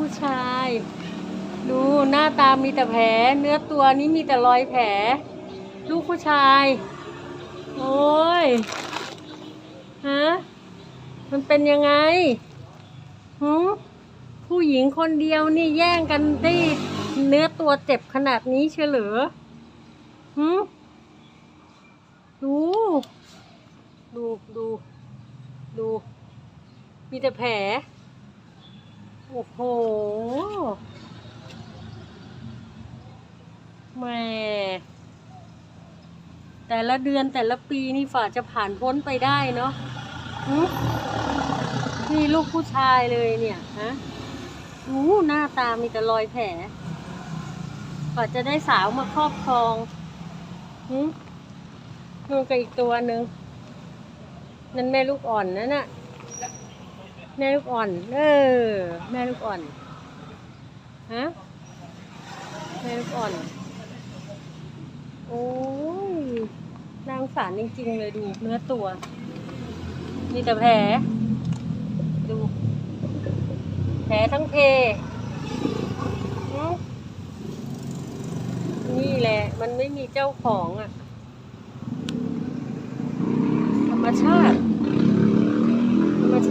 ผู้ชาย ดูหน้าตามีแต่แผล เนื้อตัวนี้มีแต่รอยแผล ลูกผู้ชาย โอ้ยฮะมันเป็นยังไงหืมผู้หญิงคนเดียวนี่แย่งกันได้เนื้อตัวเจ็บขนาดนี้เฉยเหรอหืมดู ดู ดู ดู มีแต่แผล โอ้โหแม่แต่ละเดือนแต่ละปีนี่ฝ่าจะผ่านพ้นไปได้เนาะหึนี่ลูกผู้ชายเลยเนี่ยฮะอู้หน้าตามีแต่รอยแผลกว่าจะได้สาวมาครอบครองหึนู่นก็อีกตัวหนึ่งนั่นแม่ลูกอ่อนนั่นน่ะ แม่ลูกอ่อน เออ แม่ลูกอ่อน ฮะ แม่ลูกอ่อน โอ้ยนางสารจริง ๆ เลยดูเนื้อตัว มีแต่แผล ดู แผลทั้งเพนี่แหละ มันไม่มีเจ้าของอะ่ะ ธรรมชาติ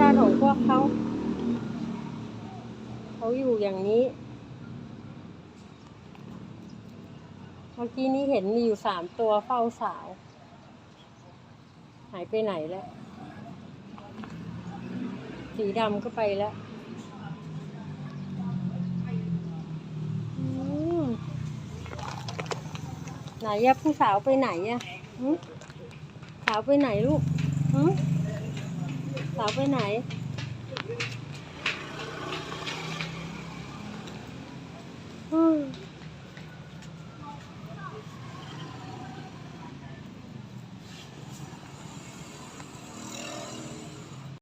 าติของพวกเขา เขาอยู่อย่างนี้ เมื่อกี้นี้เห็นมีอยู่สามตัวเฝ้าสาว หายไปไหนแล้ว สีดำก็ไปแล้วไหนอะผู้สาวไปไหนอะสาวไปไหนลูก สาวไปไหน